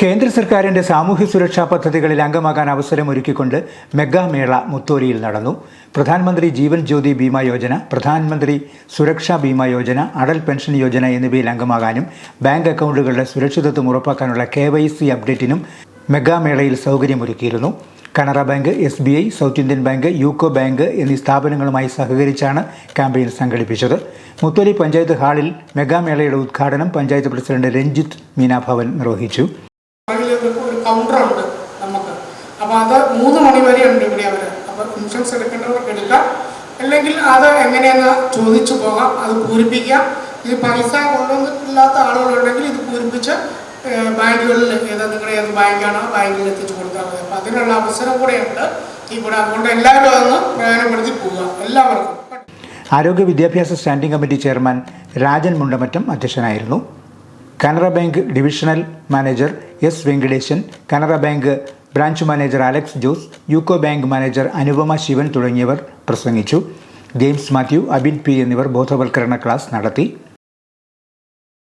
കേന്ദ്ര സർക്കാരിന്റെ സാമൂഹ്യ സുരക്ഷാ പദ്ധതികളിൽ അംഗമാകാൻ അവസരമൊരുക്കിക്കൊണ്ട് മെഗാമേള മുത്തോലിയിൽ നടന്നു. പ്രധാനമന്ത്രി ജീവൻ ജ്യോതി ബീമ യോജന പ്രധാനമന്ത്രി സുരക്ഷാ ബീമ യോജന അടൽ പെൻഷൻ യോജന എന്നിവയിൽ അംഗമാകാനും ബാങ്ക് അക്കൗണ്ടുകളുടെ സുരക്ഷിതത്വം ഉറപ്പാക്കാനുള്ള കെ വൈ സി അപ്ഡേറ്റിനും മെഗാമേളയിൽ സൗകര്യമൊരുക്കിയിരുന്നു. Canara bank S B I South Indian bank UCO bank എന്നീ സ്ഥാപനങ്ങളുമായി സഹകരിച്ചാണ് ക്യാമ്പയിൻ സംഘടിപ്പിച്ചത്. മുത്തോലി പഞ്ചായത്ത് ഹാളിൽ മെഗാമേളയുടെ ഉദ്ഘാടനം പഞ്ചായത്ത് പ്രസിഡന്റ് രഞ്ജിത്ത് മീനാഭവൻ നിർവഹിച്ചു. പുറകിൽ ഒരു കൗണ്ടറുണ്ട് നമുക്ക്. അപ്പോൾ അത് മൂന്ന് മണി വരെ ഉണ്ട് ഇവിടെ അവർ അപ്പോൾ ഇൻഷുറൻസ് എടുക്കേണ്ടവർക്ക് എടുക്കാം. അല്ലെങ്കിൽ അത് എങ്ങനെയെന്ന് ചോദിച്ചു പോകാം. അത് പൂരിപ്പിക്കാം. ഇത് പൈസ കൊണ്ടുവന്നിട്ടില്ലാത്ത ആളുകളുണ്ടെങ്കിൽ ഇത് പൂരിപ്പിച്ച് ബാങ്കുകളിൽ ഏതാ നിങ്ങളുടെ ഏത് ബാങ്കാണോ ബാങ്കിൽ എത്തിച്ചു കൊടുത്താൽ മതി. അപ്പോൾ അതിനുള്ള അവസരം കൂടെയുണ്ട് ഇവിടെ അതുകൊണ്ട് എല്ലാവരും അതൊന്ന് പ്രയോജനപ്പെടുത്തി പോവുക. എല്ലാവർക്കും. ആരോഗ്യ വിദ്യാഭ്യാസ standing committee chairman Rajan Mundamattam അധ്യക്ഷനായിരുന്നു. Canara bank divisional manager S Venkatesan Canara bank branch manager Alex Jose UCO bank manager Anupama Sivan തുടങ്ങിയവർ പ്രസംഗിച്ചു. ജെയിംസ് മാത്യു അബിൻ പി എന്നിവർ ബോധവൽക്കരണ ക്ലാസ് നടത്തി.